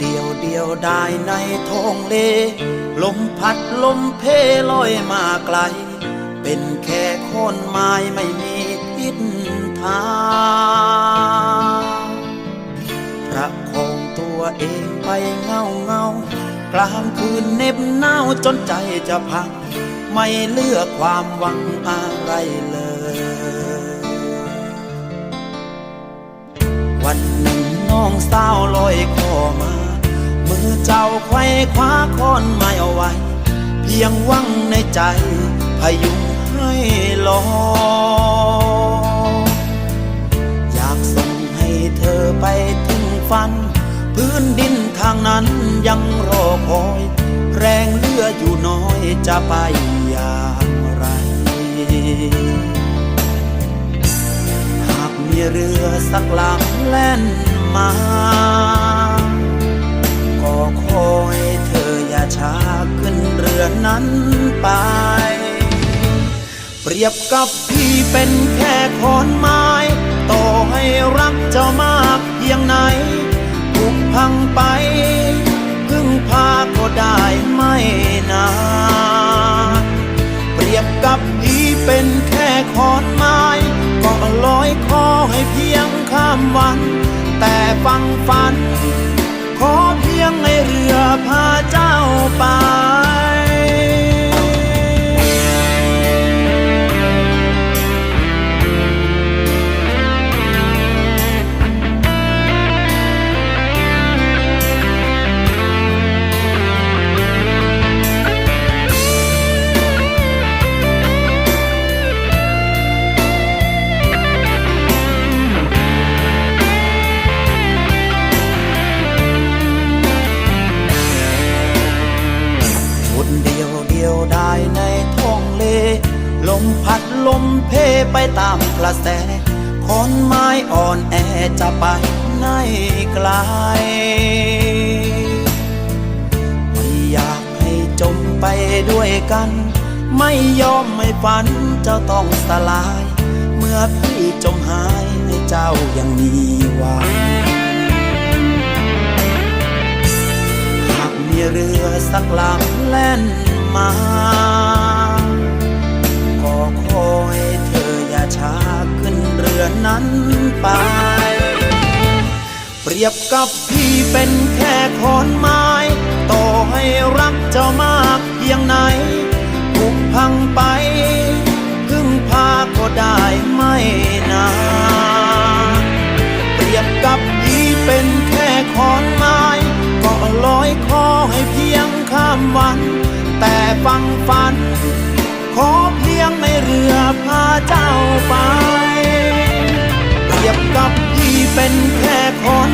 เดียวเดียวได้ในท้องเล ลมพัดลมเพลอยมาไกล เป็นแค่คนไม้ไม่มีทิศทางประคองตัวเองไปเงาเงากลางคืนเน็บหนาวจนใจจะพัง ไม่เลือกความหวังอะไรเลย วันหนึ่งน้องสาวลอยคอมา มือาไขว้คว้าค้อนไม้เอาไว้ เพียงวังในใจพยุงให้ลอยอยากส่งให้เธอไปถึงฝัน พื้นดินทางนั้นยังรอคอย แรงเลืออยู่น้อยจะไปอย่างไร หากมีเรือสักลำแล่นมา ก็ขอให้เธออย่าช้าขึ้นเรือนั้นไป เปรียบกับพี่เป็นแค่ขอนไม้ ต่อให้รักเจ้ามากเพียงไหนถูกพังไป พึ่งพาก็ได้ไม่นานเปรียบกับพี่เป็นแค่ขอนไม้ก็ลอยคอให้เพียงข้ามวัน แต่ฟังฝัน ขอเพียงให้เรือพาเจ้าไป มพัดลมเพไปตามกระแสขอนไม้อ่อนแอจะไปไหนไกลไม่อยากให้จมไปด้วยกัน ไม่ยอมไม่ฝันเจ้าต้องสลาย เมื่อพี่จมหายให้เจ้ายังมีหวังหากมีเรือสักลำแล่นมา ขอให้เธออย่าช้าขึ้นเรือนั้นไป เปรียบกับพี่เป็นแค่ขอนไม้ ต่อให้รักเจ้ามากเพียงไหนถูกพังไป พึ่งพาก็ได้ไม่นานเปรียบกับพี่เป็นแค่ขอนไม้ก็ลอยคอให้เพียงข้ามวัน แต่ฟังฝัน ขอเพียงในเรือพาเจ้าไปเปรียบกับพี่เป็นแค่คน